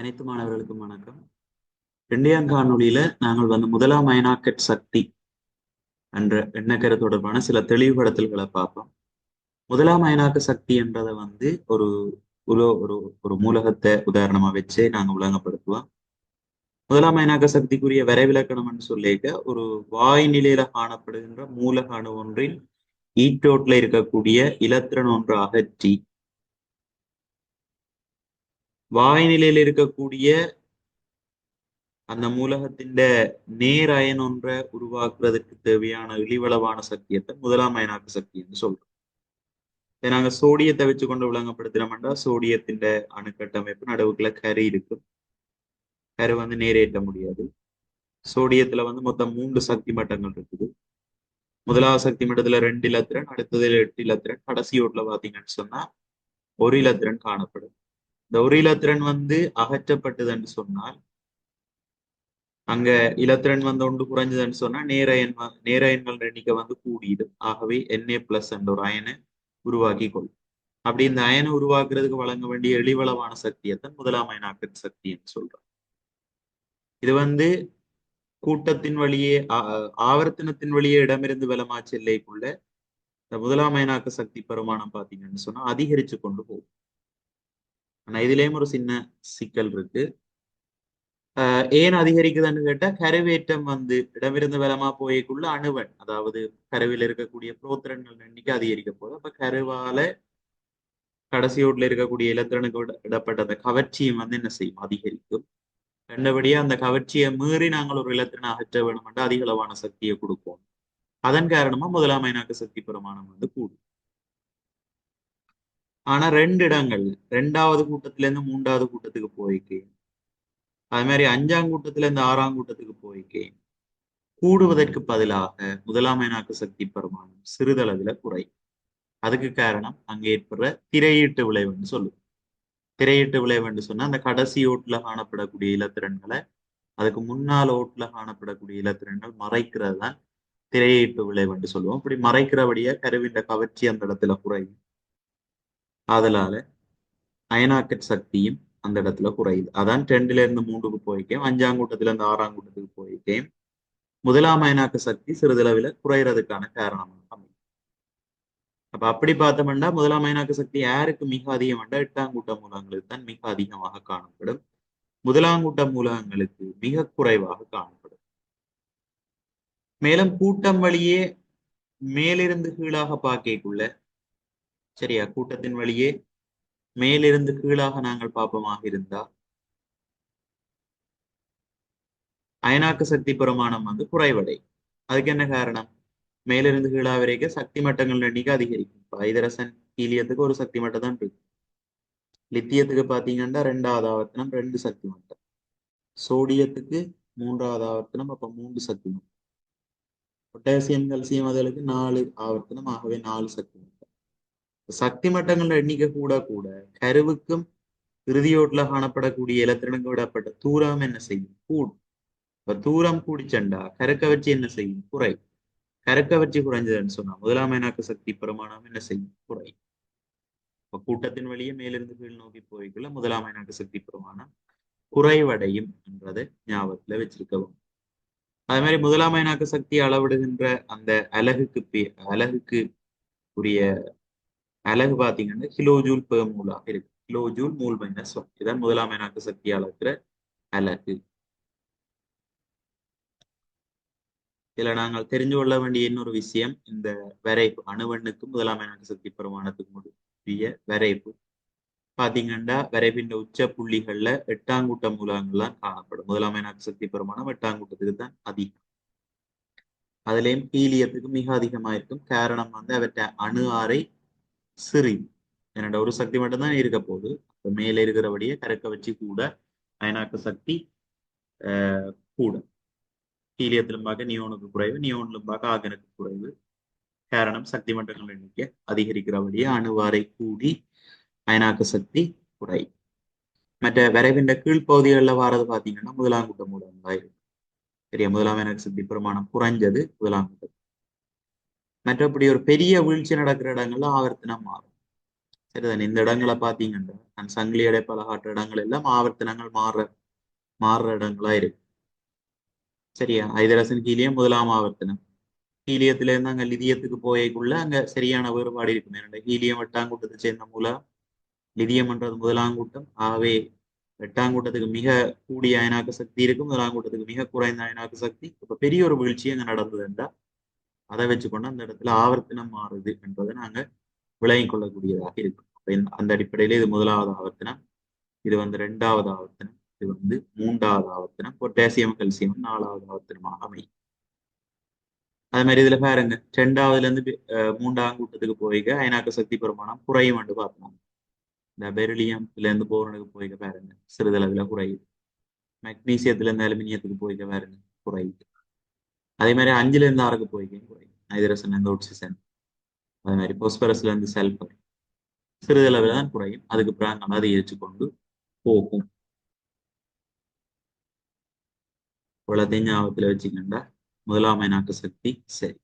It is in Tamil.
அனைத்து மாணவர்களுக்கும் வணக்கம். ரெண்டியாம் காணொலியில நாங்கள் வந்து முதலாம் அயனாக்கட் சக்தி என்ற எண்ணக்கரு தொடர்பான சில தெளிவுபடுத்தல்களை பார்ப்போம். முதலாம் அயனாக்க சக்தி என்றதை வந்து ஒரு உலோ ஒரு ஒரு மூலகத்தை உதாரணமா வச்சே நாங்கள் உலகப்படுத்துவோம். முதலாம் அயனாக்க சக்திக்குரிய வரைவிலக்கணம் என்று சொல்லிக்க ஒரு வாய் நிலையில காணப்படுகின்ற மூலக அணு ஒன்றின் ஈட்டோட்ல இருக்கக்கூடிய இலத்திரன் ஒன்று அகற்றி வாய்நிலையில இருக்கக்கூடிய அந்த மூலகத்தின் நேர் அயன் ஒன்றை உருவாக்குறதுக்கு தேவையான இழிவளவான சக்தியத்தை முதலாம் அயனாக்க சக்தி என்று சொல்றோம். இதை நாங்க சோடியத்தை வச்சு கொண்டு விளங்கப்படுத்தினோம்னா சோடியத்தின் அணுக்கட்டமைப்பு நடுவுக்குள்ள கரு இருக்கும். கரு வந்து நேரேற்ற முடியாது. சோடியத்துல வந்து மொத்தம் மூன்று சக்தி மட்டங்கள் இருக்குது. முதலாவது சக்தி மட்டத்துல ரெண்டு இலத்திரன் அடுத்ததுல எட்டு இலத்திரன். கடைசி ஓட்டுல பாத்தீங்கன்னு சொன்னா ஒரு இலத்திரன் காணப்படும். இந்த ஒரு இலத்திரன் வந்து அகற்றப்பட்டதுன்னு சொன்னால் அங்க இலத்திரன் வந்து ஒன்று குறைஞ்சதுன்னு சொன்னா நேரயன் நேரயன்கள் எண்ணிக்கை வந்து கூடிடும் ஆகவே என்ஏ பிளஸ் என்ற ஒரு அயனை உருவாக்கி கொள்ளும் அப்படி இந்த அயனை உருவாக்குறதுக்கு வழங்க வேண்டிய எளிவளவான சக்தியைத்தான் முதலாம் அயனாக்க சக்தின்னு சொல்றோம் இது வந்து கூட்டத்தின் வழியே ஆவர்த்தனத்தின் வழியே இடமிருந்து வலமா செல்லைக்குள்ள இந்த முதலாம் அயனாக்க சக்தி பெருமானம் பாத்தீங்கன்னு சொன்னா அதிகரிச்சு கொண்டு போகும். ஆனா இதுலயும் ஒரு சின்ன சிக்கல் இருக்கு. ஏன் அதிகரிக்குதுன்னு கேட்டா கருவேற்றம் வந்து இடமிருந்து வலமா போய்க்குள்ள அணுவன் அதாவது கருவில் இருக்கக்கூடிய புரோத்திரன்கள் எண்ணிக்கை அதிகரிக்க போகுது. அப்ப கருவால கடைசியோட்ல இருக்கக்கூடிய இலத்திரனுக்கு இடப்பட்ட அந்த கவர்ச்சியும் வந்து என்ன செய்யும்? அதிகரிக்கும். கண்டபடியா அந்த கவர்ச்சியை மீறி நாங்கள் ஒரு இலத்திரனை அகற்ற வேணும்னா அதிக அளவான சக்தியை கொடுப்போம். அதன் காரணமா முதலாம் அயனாக்க சக்தி பிரமாணம் வந்து கூடும். ஆனா ரெண்டு இடங்கள். ரெண்டாவது கூட்டத்துல இருந்து மூன்றாவது கூட்டத்துக்கு போய்க்கு அது மாதிரி அஞ்சாம் கூட்டத்துல இருந்து ஆறாம் கூட்டத்துக்கு போய்க்கு கூடுவதற்கு பதிலாக முதலாமைனாக்கு சக்தி பிரமாணம் சிறிதளவுல குறை. அதுக்கு காரணம் அங்க ஏற்படுற திரையீட்டு விளைவுன்னு சொல்லுவோம். திரையீட்டு விளைவுன்னு சொன்னா அந்த கடைசி ஓட்டுல காணப்படக்கூடிய இலத்திரன்களை அதுக்கு முன்னால் ஓட்டுல காணப்படக்கூடிய இலத்திரன்கள் மறைக்கிறது தான் திரையீட்டு விளைவுன்னு சொல்லுவோம். இப்படி மறைக்கிறபடியா கருவின்ற கவர்ச்சி அந்த இடத்துல குறையும். அதனால அயனாக்கட் சக்தியும் அந்த இடத்துல குறையுது. அதான் ரெண்டுல இருந்து மூன்றுக்கு போய்க்கேன். அஞ்சாம் கூட்டத்துல இருந்து ஆறாம் கூட்டத்துக்கு போய்க்கேன். முதலாம் அயனாக்க சக்தி சிறிதளவில் குறையறதுக்கான காரணமாக அமையும். அப்ப அப்படி பார்த்தோம்னா முதலாம் அயனாக்க சக்தி யாருக்கு மிக அதிகம் எட்டாம் கூட்ட மூலங்களுக்கு தான் மிக அதிகமாக காணப்படும். முதலாம் கூட்ட மூலகங்களுக்கு மிக குறைவாக காணப்படும். மேலும் கூட்டம் வழியே மேலிருந்து கீழாக பார்க்கக்குள்ள சரியா கூட்டத்தின் வழியே மேலிருந்து கீழாக நாங்கள் பாப்பமாக இருந்தா அயனாக்க சக்தி பிரமாணம் வந்து குறைவடை. அதுக்கு என்ன காரணம்? மேலிருந்து கீழா வரைக்கும் சக்தி மட்டங்கள் எண்ணிக்கை அதிகரிக்கும். பைதரசன் ஹீலியத்துக்கு ஒரு சக்தி மட்டம் தான் இருக்கு லித்தியத்துக்கு பாத்தீங்கன்னா ரெண்டாவது ஆவர்த்தனம் ரெண்டு சக்தி மட்டம். சோடியத்துக்கு மூன்றாவது ஆவர்த்தனம் அப்ப மூன்று சக்தி மட்டம். பொட்டாசியம் கல்சியம் அதுகளுக்கு நாலு ஆவர்த்தனம் ஆகவே நாலு சக்தி மட்டம். சக்தி மட்டங்கள் எண்ணிக்கை கூட கூட கருவுக்கும் இறுதியோட்டில் காணப்படக்கூடிய இலத்திரனுக்கு விடப்பட்ட தூரம் என்ன செய்யும்? கூடும். இப்ப தூரம் கூடிச்சண்டா கருக்க வச்சு என்ன செய்யும்? குறை கருக்க வச்சு குறைஞ்சதுன்னு சொன்னா முதலாம் சக்தி பிரமாணம் என்ன செய்யும்? குறை இப்ப கூட்டத்தின் வழியே மேலிருந்து கீழ் நோக்கி போய்க்குள்ள முதலாம் சக்தி பிரமாணம் குறைவடையும் என்றதை ஞாபகத்துல வச்சிருக்கவும். அதே மாதிரி முதலாம் சக்தி அளவிடுகின்ற அந்த அலகுக்கு பே அலகுக்கு உரிய அலகு பாத்தீங்கன்னா கிலோ ஜூல் பெர் மூலாக இருக்கு kilo joule mole minus one இதான் முதலாம் அயனாக்க சக்தி அளக்குற அலகு. இதுல நாங்கள் தெரிஞ்சு கொள்ள வேண்டிய இன்னொரு விஷயம் இந்த வரைப்பு. அணுவெண்ணுக்கும் முதலாம் அயனாக்க சக்தி பிரமாணத்துக்கு உரிய வரைப்பு. பாத்தீங்கன்னா வரைவின் உச்ச புள்ளிகள்ல எட்டாங்கூட்ட மூலகங்கள்லாம் காணப்படும். முதலாம் அயனாக்க சக்தி பிரமாணம் எட்டாங்கூட்டத்துக்கு தான் அதிகம். அதுலயும் ஹீலியத்துக்கு மிக அதிகமா இருக்கும் காரணம் வந்து அவற்றை அணு ஆறை சிறி. என்னோட ஒரு சக்தி மட்டும்தான் இருக்க போகுது. மேல இருக்கிறபடியே கறக்க வச்சு கூட அயனாக்க சக்தி கூட. ஹீலியத்திலும் பார்க்க நியோனுக்கு குறைவு நியோனிலும் பார்க்க ஆகனுக்கு குறைவு. காரணம் சக்தி மட்டங்கள் எண்ணிக்கை அதிகரிக்கிறபடியே அணுவாரை கூடி அயனாக்க சக்தி குறை. மற்ற விரைவின் கீழ்ப்பகுதிகளில் வாரது பார்த்தீங்கன்னா முதலாம் கூட்டம் மூலம் தான் இருக்கு சரியா? முதலாம் எனக்கு சக்தி பிரமாணம் குறைஞ்சது முதலாம் கூட்டம். மற்றபடி ஒரு பெரிய வீழ்ச்சி நடக்கிற இடங்கள்ல ஆவர்த்தனம் மாறும். சரிதானே? இந்த இடங்களை பாத்தீங்கன்னா நான் சங்கிலி அடைப்பால காட்டுற இடங்கள் எல்லாம் ஆவர்த்தனங்கள் மாறுற மாறுற இடங்களா இருக்கு. சரியா? ஐதரசன் கீழே முதலாம் ஆவர்த்தனம். ஹீலியத்துல இருந்து அங்க லிதியத்துக்கு போயக்குள்ள அங்க சரியான வேறுபாடு இருக்கும். ஏன்னா ஹீலியம் எட்டாங்கூட்டத்தை சேர்ந்த மூலம் லிதியம்ன்றது முதலாங்கூட்டம் ஆகவே எட்டாங்கூட்டத்துக்கு மிக கூடிய அயனாக்க சக்தி இருக்கும். முதலாங்கூட்டத்துக்கு மிக குறைந்த அயனாக்க சக்தி. இப்ப பெரிய ஒரு வீழ்ச்சி அங்க நடந்ததுண்டா அதை வச்சுக்கொண்டு அந்த இடத்துல ஆவர்த்தனம் மாறுது என்பதை நாங்க விளங்கிக் கொள்ளக்கூடியதாக இருக்கும். அந்த அடிப்படையில இது முதலாவது ஆவர்த்தனம் இது வந்து ரெண்டாவது ஆவர்த்தனம் இது வந்து மூன்றாவது ஆவர்த்தனம் பொட்டாசியம் கல்சியம் நாலாவது ஆவர்த்தனமாக அமையும். அது மாதிரி இதுல பாருங்க ரெண்டாவதுல இருந்து அஹ் மூன்றாம் கூட்டத்துக்கு போய்க்க அயனாக்க சக்தி பெருமானம் குறையும் என்று பார்க்கலாம். இந்த பெரிலியம்ல இருந்து போரனுக்கு போய்க்க பாருங்க சிறிதளவுல குறையுது. மெக்னீசியத்துல இருந்து அலுமினியத்துக்கு போய்க்க பாருங்க குறையுது. அதே மாதிரி அஞ்சுல இருந்து ஆறுக்கு போய்க்கும் குறையும் ஹைதரசன்ல இருந்து ஆக்சிஜன் அதே மாதிரி பொஸ்பரஸ்ல இருந்து சல்பர். சிறிதளவில் தான் குறையும். அதுக்கு பிறகு அதிகரிச்சு கொண்டு போகும். இவ்வளோத்தையும் ஞாபகத்தில் வச்சுக்கிண்டா முதலாம் நாட்டு சக்தி சரி.